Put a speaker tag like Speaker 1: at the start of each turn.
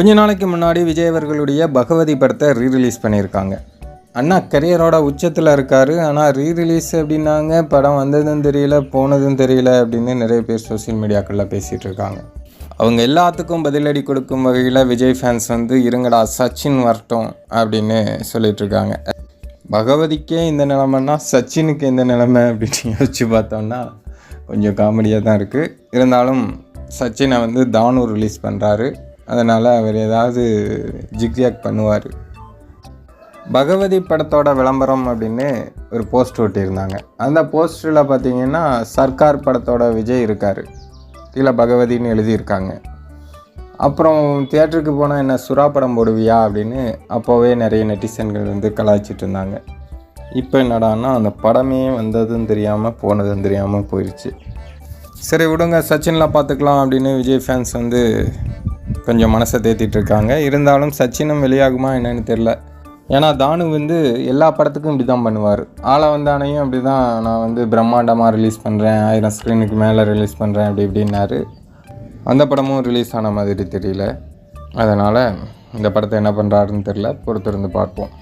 Speaker 1: கொஞ்ச நாளைக்கு முன்னாடி விஜய் அவர்களுடைய பகவதி படத்தை ரீரிலீஸ் பண்ணியிருக்காங்க. அண்ணா கரியரோட உச்சத்தில் இருக்கார். ஆனால் ரீரிலீஸ் அப்படின்னாங்க படம் வந்ததும் தெரியல போனதும் தெரியல அப்படின்னு நிறைய பேர் சோஷியல் மீடியாக்களில் பேசிகிட்டு இருக்காங்க. அவங்க எல்லாத்துக்கும் பதிலடி கொடுக்கும் வகையில் விஜய் ஃபேன்ஸ் வந்து இருங்கடா சச்சின் வரட்டும் அப்படின்னு சொல்லிட்டு இருக்காங்க. பகவதிக்கே இந்த நிலமைன்னா சச்சினுக்கு எந்த நிலமை அப்படின்னு யோசிச்சு பார்த்தோம்னா கொஞ்சம் காமெடியாக தான் இருக்குது இருந்தாலும் சச்சினை வந்து தானு ரிலீஸ் பண்ணுறாரு அதனால் அவர் ஏதாவது ஜிக்ஜாக் பண்ணுவார். பகவதி படத்தோட விளம்பரம் அப்படின்னு ஒரு போஸ்ட் ஒட்டியிருந்தாங்க. அந்த போஸ்டரில் பார்த்தீங்கன்னா சர்க்கார் படத்தோட விஜய் இருக்கார். கீழே பகவதின்னு எழுதியிருக்காங்க. அப்புறம் தியேட்டருக்கு போனால் என்ன சுறா படம் போடுவியா அப்படின்னு அப்போவே நிறைய நெட்டிசன்கள் வந்து கலாய்ச்சிட்டு இருந்தாங்க. இப்போ என்னடான்னா அந்த படமே வந்ததும் தெரியாமல் போனதும் தெரியாமல் போயிடுச்சு சரி விடுங்க சச்சின்லாம் பார்த்துக்கலாம் அப்படின்னு விஜய் ஃபேன்ஸ் வந்து கொஞ்சம் மனசை தேத்திட்டு இருக்காங்க. இருந்தாலும் சச்சினும் வெளியாகுமா என்னன்னு தெரில ஏன்னா தானு வந்து எல்லா படத்துக்கும் இப்படி தான் பண்ணுவார். ஆளை வந்தானையும் அப்படி தான் நான் வந்து பிரம்மாண்டமாக ரிலீஸ் பண்ணுறேன் ஆயிரம் ஸ்க்ரீனுக்கு மேலே ரிலீஸ் பண்ணுறேன் அப்படி இப்படின்னாரு. அந்த படமும் ரிலீஸ் ஆன மாதிரி தெரியல. அதனால் இந்த படத்தை என்ன பண்ணுறாருன்னு தெரில பொறுத்திருந்து பார்ப்போம்.